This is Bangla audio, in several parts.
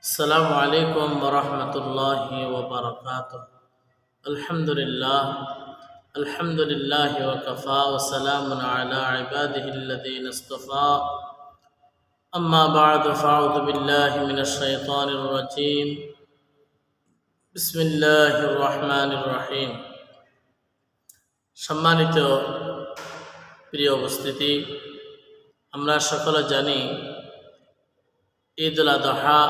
السلام عليكم ورحمة الله وبركاته الحمد لله الحمد لله وكفى وسلام على عباده الذين اصطفى أما بعد فأعوذ بالله من الشيطان الرجيم بسم الله الرحمن الرحيم সম্মানিত প্রিয় উপস্থিতি আমরা সকলে জানি ঈদ উল আদহা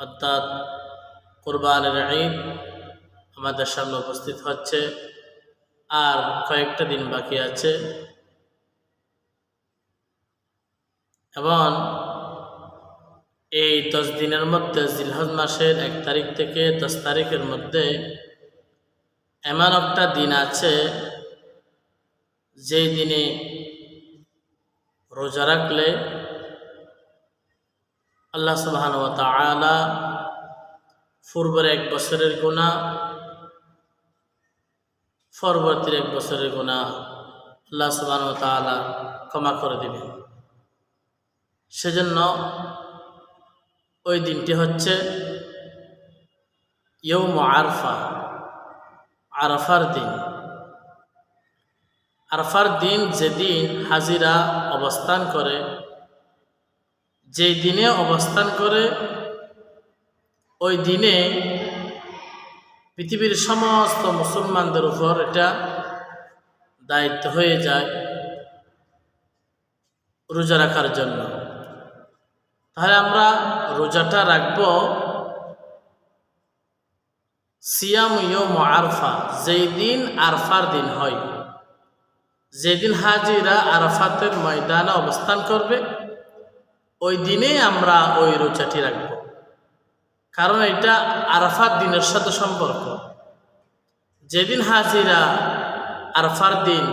অর্থাৎ কোরবানের ঈদ আমাদের সামনে উপস্থিত হচ্ছে। আর কয়েকটা দিন বাকি আছে। এবং এই দশ দিনের মধ্যে জিলহজ মাসের এক তারিখ থেকে দশ তারিখের মধ্যে এমন একটা দিন আছে, যেই দিনে রোজা রাখলে আল্লাহ সুবহান তাআলা পূর্বের এক বছরের গুণা পরবর্তীর এক বছরের গুণা আল্লাহ সুবহান তাআলা ক্ষমা করে দিবেন। সেজন্য ওই দিনটি হচ্ছে ইয়ৌম আরফা, আরফার দিন। আরফার দিন যেদিন হাজিরা অবস্থান করে যেই দিনে অবস্থান করে, ওই দিনে পৃথিবীর সমস্ত মুসলমানদের উপর এটা দায়িত্ব হয়ে যায় রোজা রাখার জন্য। তাহলে আমরা রোজাটা রাখব সিয়াম ইয়ম আরফা, যেই দিন আরফার দিন হয়। যেদিন হাজিরা আরফাতের ময়দানে অবস্থান করবে ওই দিনে আমরা ওই রোজাটি রাখব। কারণ এটা আরফার দিনের সাথে সম্পর্ক। যেদিন হাজিরা আরফার দিন,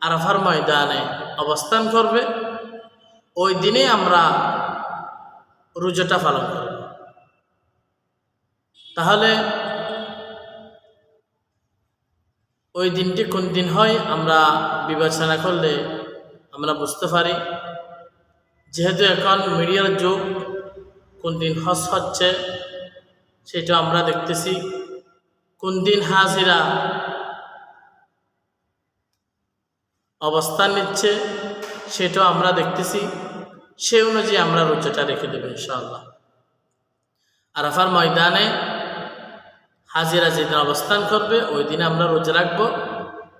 আরফার ময়দানে অবস্থান করবে, ওই দিনে আমরা রোজাটা পালন করব। তাহলে ওই দিনটি কোন দিন হয় আমরা বিবেচনা করলে আমরা বুঝতে পারি। যেহেতু এখন মিডিয়ার যুগ, কোন দিন হস হচ্ছে সেটা আমরা দেখতেছি। কোন দিন হাজিরা অবস্থান নিচ্ছে সেটাও আমরা দেখতেছি। সে অনুযায়ী আমরা রোজাটা রেখে দেবো ইনশাআল্লাহ। আরাফার ময়দানে হাজিরা যেদিন অবস্থান করবে, ওই দিনে আমরা রোজা রাখব।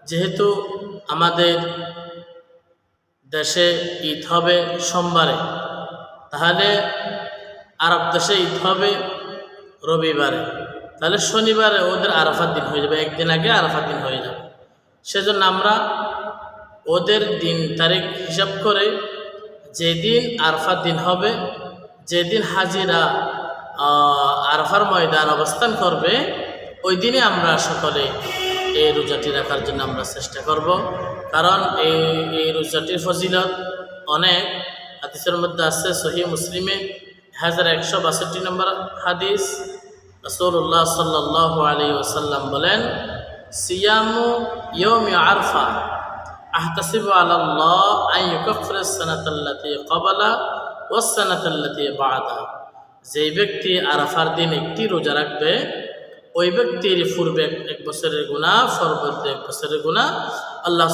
যেহেতু আমাদের দেশে ঈদ হবে সোমবারে। তাহলে আরব দেশে ঈদ হবে রবিবারে। তাহলে শনিবারে ওদের আরাফার দিন হয়ে যাবে, একদিন আগে আরাফার দিন হয়ে যাবে। সেজন্য আমরা ওদের দিন তারিখ হিসাব করে যেদিন আরফার দিন হবে, যেদিন হাজিরা আরফার ময়দান অবস্থান করবে, ওই দিনে আমরা সকলে এই রোজাটি রাখার জন্য আমরা চেষ্টা করব। কারণ এই এই রোজাটির ফজিলত অনেক। হাদিসের মধ্যে আছে, সহি মুসলিমে হাজার একশো বাষট্টি নম্বর হাদিস। রসৌল্লাহ সাল্লাহ আলী ওসাল্লাম বলেন, সিয়ামু ইয়মি আরফা, আহতাসিবু আল্লাহ আই কবালা ও সানাতাল্লাতি বাদা যেই ব্যক্তি আরাফার দিন একটি রোজা রাখবে ওই ব্যক্তির পূর্বে এক বছরের গুণা পরবর্তী এক বছরের গুণা আল্লাহ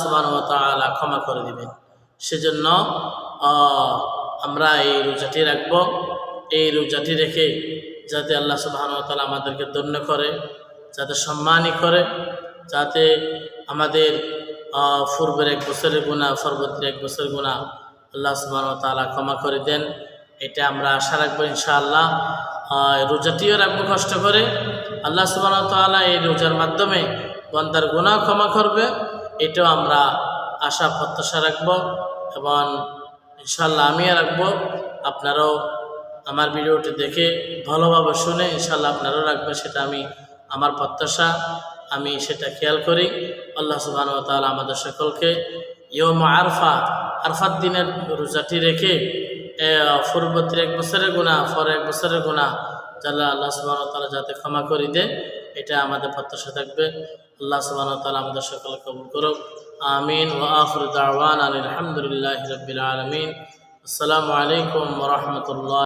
তালা ক্ষমা করে দিবেন। সেজন্য আমরা এই রোজাটি রাখব। এই রোজাটি রেখে যাতে আল্লাহ সুবাহন তালা আমাদেরকে দন্য করে, যাতে সম্মানই করে, যাতে আমাদের পূর্বের এক বছরের গুণা পরবর্তী এক বছরের গুণা আল্লাহ সুবাহ তালা ক্ষমা করে দেন। এটা আমরা আশা রাখব ইনশাআল্লাহ। রোজাটিও রাখব কষ্ট করে। আল্লাহ সুবাহ তালা এই রোজার মাধ্যমে বন্দার গুণা ক্ষমা করবে। এটাও আমরা আশা, প্রত্যাশা রাখব এবং ইনশাল্লাহ আমিও রাখব। আপনারাও আমার ভিডিওটি দেখে ভালোভাবে শুনে ইনশাল্লাহ আপনারাও রাখবেন, সেটা আমি আমার প্রত্যাশা। আমি সেটা খেয়াল করি। আল্লাহ সুবাহ তালা আমাদের সকলকে ইয়ম আরফা আরফার দিনের রোজাটি রেখে পূর্ববর্তী এক বছরের গুণা পর এক বছরের গুণা যারা আল্লাহ সুবাহ তালা যাতে ক্ষমা করে দেন এটা আমাদের প্রত্যাশা থাকবে। আল্লাহ সুবাহ তালা আমাদের সকলে কবুল করুক। আমিন। ও আফর দাওয়ান আলহামদুলিল্লাহ রবিল আলমিন। আসসালামু আলাইকুম রহমতুল্লাহ।